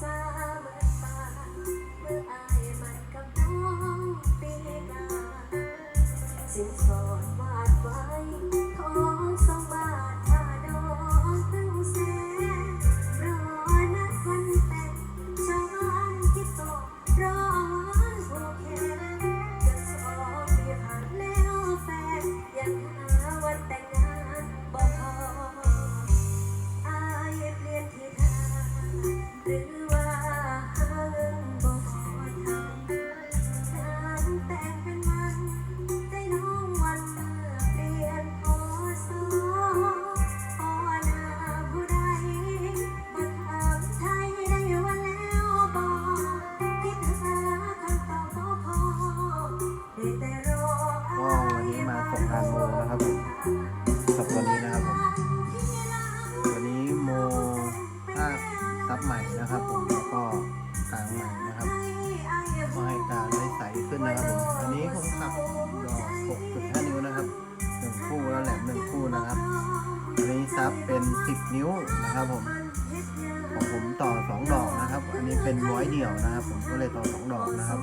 ษาเบิดมาเมื่อายมันกับน้องปีนาสินสอดวาดไว้ ก็วันนี้มาส่งงานโมนะครับผมกับวันนี้นะครับผมวันนี้โมภาคซับใหม่นะครับผมแล้วก็กลางใหม่นะครับมาให้ตาได้ใสขึ้นนะครับผมอันนี้ผมขับดอก6.5 นิ้วนะครับหนึ่งคู่แล้วแหลมหนึ่งคู่นะครับอันนี้ซับเป็น 10 นิ้วนะครับผมของผมต่อ 2 ดอกนะครับ อันนี้เป็นร้อยเดี่ยวนะครับ ผมก็เลยต่อ 2 ดอกนะครับ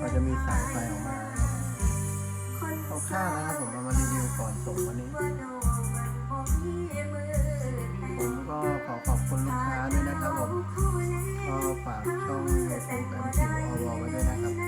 ก็จะมีสายไฟออกมา นะครับคร่าวนะครับผมเอามารีวิวก่อนส่งวันนี้ ผมก็ขอขอบคุณลูกค้าด้วยนะครับผมก็ฝากช่องเฟซบุ๊กแอมคิวออไว้ด้วยนะครับ